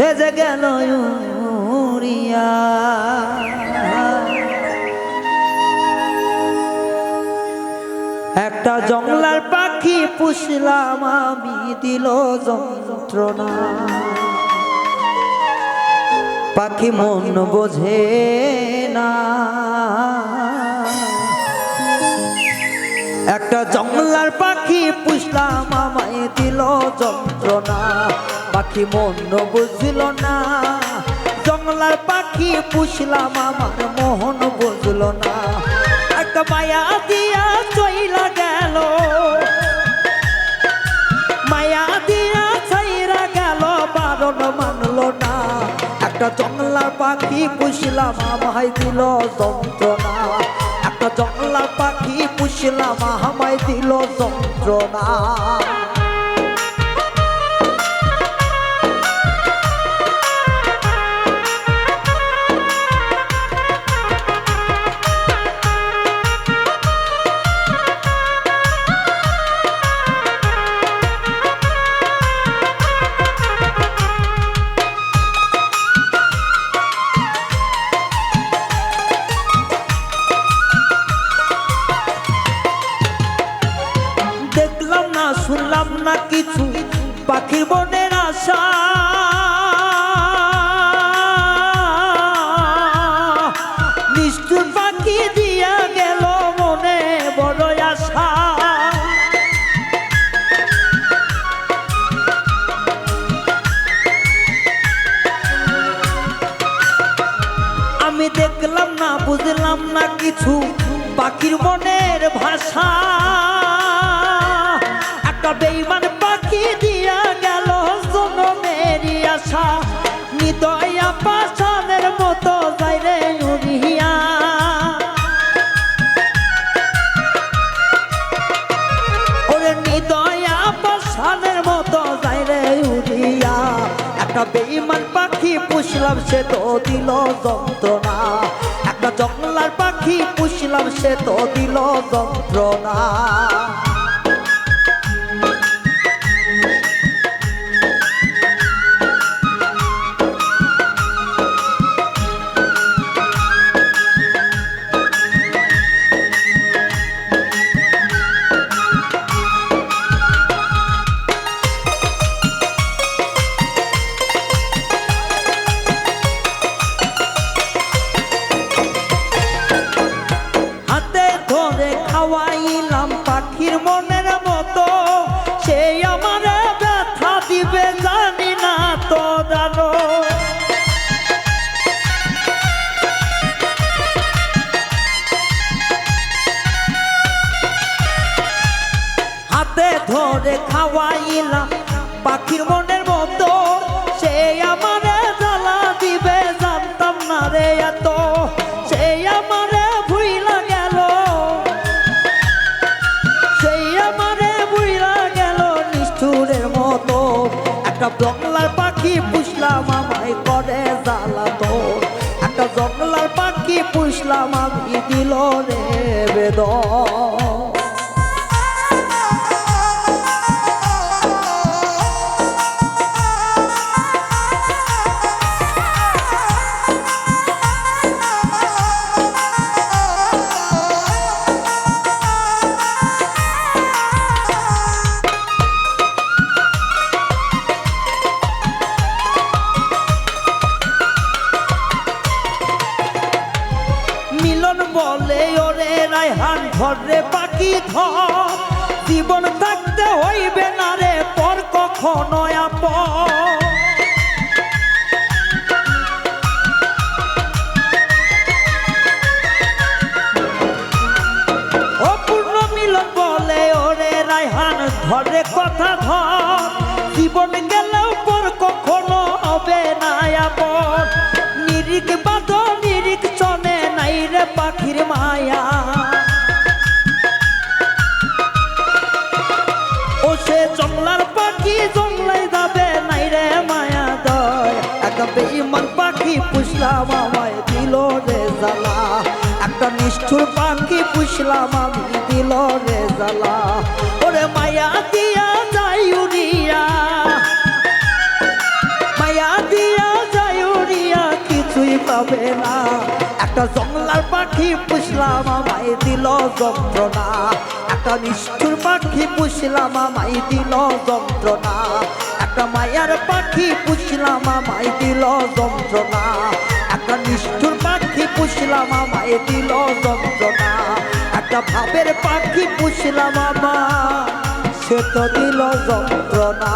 সেজে গেল একটা জংলার পাখি পুষলাম আমি, দিল যন্ত্রণা। পাখি মন বোঝে না। একটা জঙ্গলার পাখি পুষলাম আমায়, দিল যন্ত্রণা। পাখি মন বুঝল না। জঙ্গলার পাখি পুষলাম, আমার মোহন বুঝল না। একটা মায়া দিয়া চইলা গেল। মায়া দিয়া ছাইরা গেল, বারণ মানলো না। একটা জঙ্গলার পাখি পুষলাম, আমায় দিল যন্ত্রণা। একটা জংলার পাখি পুষলাম, আমায় দিল যন্ত্রণা। না কিছু পাখির বনের আশা। পাখি দিয়া গেল মনে আশা। আমি দেখলাম না, বুঝলাম না কিছু পাখির মনের ভাষা। একটা বেইমান পাখি দিয়া গেল জনমেরই আশা। নিদয়া পাশানের মতো যাই রে উড়িয়া ওরে নিদয়া পাশানের মতো যাই রে উড়িয়া একটা বেইমান পাখি পুষলাম, সে তো দিল যন্ত্রণা। একটা জঙ্গলার পাখি পুষলাম, সে তো দিল যন্ত্রণা। ধরে খাওয়াইলাম পাখির মনের মতো। সেই আমার ব্যথা দিবে জানি না তো জানো। হাতে ধরে খাওয়াইলাম পাখির মনের একটা জঙ্গলার পাখি পুষলাম আমায়, করে জ্বালা তো। একটা জঙ্গলার পাখি পুষলাম আমি, দিল রে বেদন ঘরে পাখি ধর জীবন থাকতে হইবে না রে, পর কখনো আপন অপূর্ণ কথা ধর। জীবন গেলেও পর কখনো হবে না আপন বাদ নিরিক চনে, নাই রে পাখির বেইমান পাখি পুষলাম আমায় দিল রে জ্বালা। একটা নিষ্ঠুর পাখি পুষলাম আমি, দিল রে জ্বালা। ওরে মায়া দিয়া যাই মায়া দিয়া যাবে না। একটা জঙ্গলার পাখি পুষলাম আমায়, দিল যন্ত্রণা। একটা নিষ্ঠুর পাখি পুষলাম আমায়, দিল যন্ত্রণা। একটা মায়ার পাখি পুষলাম আমায় দিল যন্ত্রণা। একটা নিষ্ঠুর পাখি পুষলাম আমায় দিল যন্ত্রণা। একটা ভাবের পাখি পুষলাম আমা সে তো দিল যন্ত্রণা।